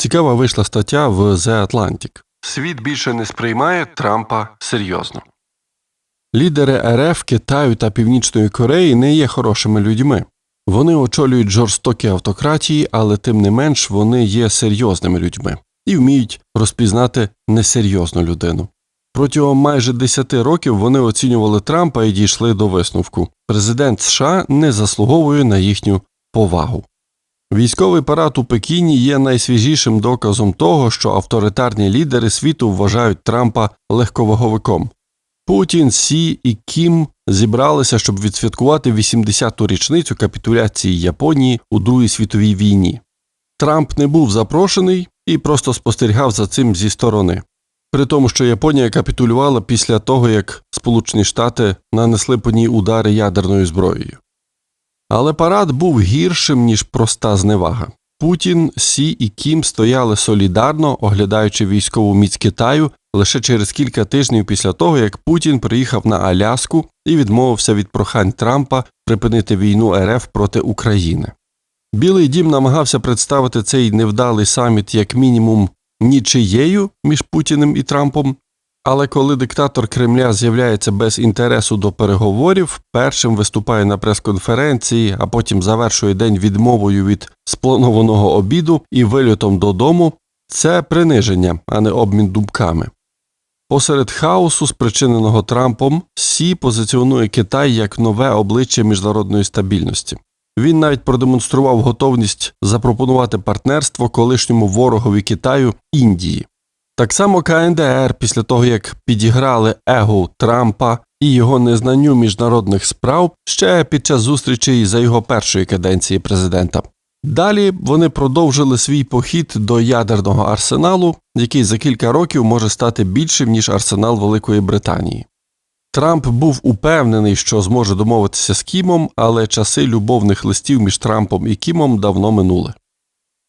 Цікава вийшла стаття в The Atlantic. Світ більше не сприймає Трампа серйозно. Лідери РФ, Китаю та Північної Кореї не є хорошими людьми. Вони очолюють жорстокі автократії, але тим не менш вони є серйозними людьми і вміють розпізнати несерйозну людину. Протягом майже 10 років вони оцінювали Трампа і дійшли до висновку: президент США не заслуговує на їхню повагу. Військовий парад у Пекіні є найсвіжішим доказом того, що авторитарні лідери світу вважають Трампа легковаговиком. Путін, Сі і Кім зібралися, щоб відсвяткувати 80-ту річницю капітуляції Японії у Другій світовій війні. Трамп не був запрошений і просто спостерігав за цим зі сторони. При тому, що Японія капітулювала після того, як Сполучені Штати нанесли по ній удари ядерною зброєю. Але парад був гіршим, ніж проста зневага. Путін, Сі і Кім стояли солідарно, оглядаючи військову міць Китаю лише через кілька тижнів після того, як Путін приїхав на Аляску і відмовився від прохань Трампа припинити війну РФ проти України. Білий дім намагався представити цей невдалий саміт як мінімум нічиєю між Путіним і Трампом. Але коли диктатор Кремля з'являється без інтересу до переговорів, першим виступає на прес-конференції, а потім завершує день відмовою від спланованого обіду і вильотом додому, це приниження, а не обмін думками. Посеред хаосу, спричиненого Трампом, Сі позиціонує Китай як нове обличчя міжнародної стабільності. Він навіть продемонстрував готовність запропонувати партнерство колишньому ворогові Китаю Індії. Так само КНДР після того, як підіграли его Трампа і його незнанню міжнародних справ ще під час зустрічей за його першої каденції президента. Далі вони продовжили свій похід до ядерного арсеналу, який за кілька років може стати більшим ніж арсенал Великої Британії. Трамп був упевнений, що зможе домовитися з Кімом, але часи любовних листів між Трампом і Кімом давно минули.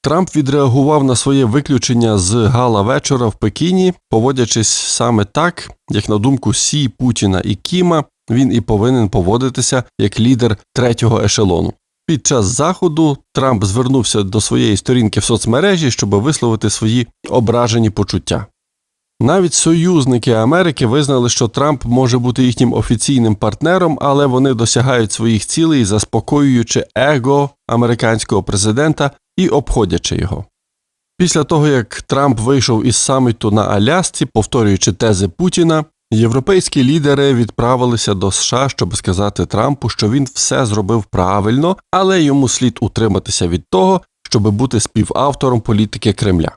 Трамп відреагував на своє виключення з гала вечора в Пекіні, поводячись саме так, як на думку Сі, Путіна і Кіма, він і повинен поводитися як лідер третього ешелону. Під час заходу Трамп звернувся до своєї сторінки в соцмережі, щоб висловити свої ображені почуття. Навіть союзники Америки визнали, що Трамп може бути їхнім офіційним партнером, але вони досягають своїх цілей, заспокоюючи его американського президента і обходячи його. Після того, як Трамп вийшов із саміту на Алясці, повторюючи тези Путіна, європейські лідери відправилися до США, щоб сказати Трампу, що він все зробив правильно, але йому слід утриматися від того, щоб бути співавтором політики Кремля.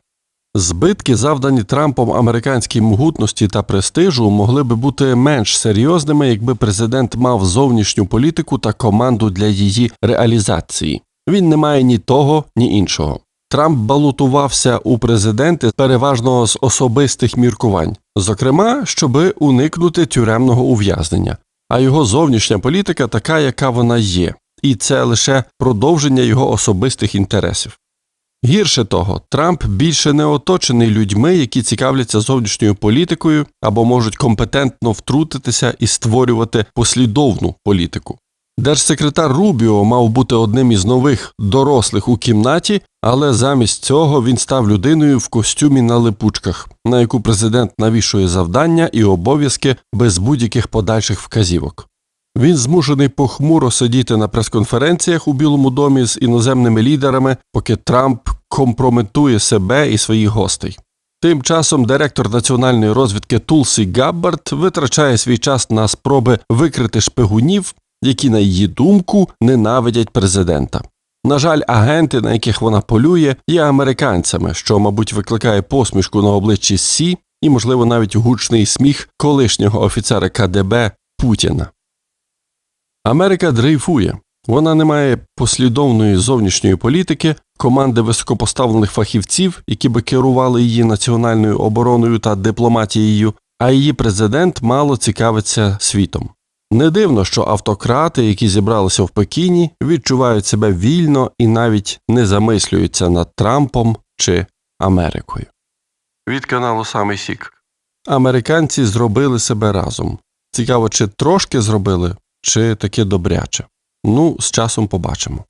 Збитки, завдані Трампом американській могутності та престижу, могли би бути менш серйозними, якби президент мав зовнішню політику та команду для її реалізації. Він не має ні того, ні іншого. Трамп балотувався у президенти переважно з особистих міркувань, зокрема, щоби уникнути тюремного ув'язнення. А його зовнішня політика така, яка вона є, і це лише продовження його особистих інтересів. Гірше того, Трамп більше не оточений людьми, які цікавляться зовнішньою політикою або можуть компетентно втрутитися і створювати послідовну політику. Держсекретар Рубіо мав бути одним із нових дорослих у кімнаті, але замість цього він став людиною в костюмі на липучках, на яку президент навішує завдання і обов'язки без будь-яких подальших вказівок. Він змушений похмуро сидіти на прес-конференціях у Білому домі з іноземними лідерами, поки Трамп компрометує себе і своїх гостей. Тим часом директор національної розвідки Тулсі Габбард витрачає свій час на спроби викрити шпигунів, які, на її думку, ненавидять президента. На жаль, агенти, на яких вона полює, є американцями, що, мабуть, викликає посмішку на обличчі Сі і, можливо, навіть гучний сміх колишнього офіцера КДБ Путіна. Америка дрейфує. Вона не має послідовної зовнішньої політики, команди високопоставлених фахівців, які би керували її національною обороною та дипломатією, а її президент мало цікавиться світом. Не дивно, що автократи, які зібралися в Пекіні, відчувають себе вільно і навіть не замислюються над Трампом чи Америкою. Від каналу Самий Сік. Американці зробили себе разом. Цікаво, чи трошки зробили, чи таке добряче. Ну, з часом побачимо.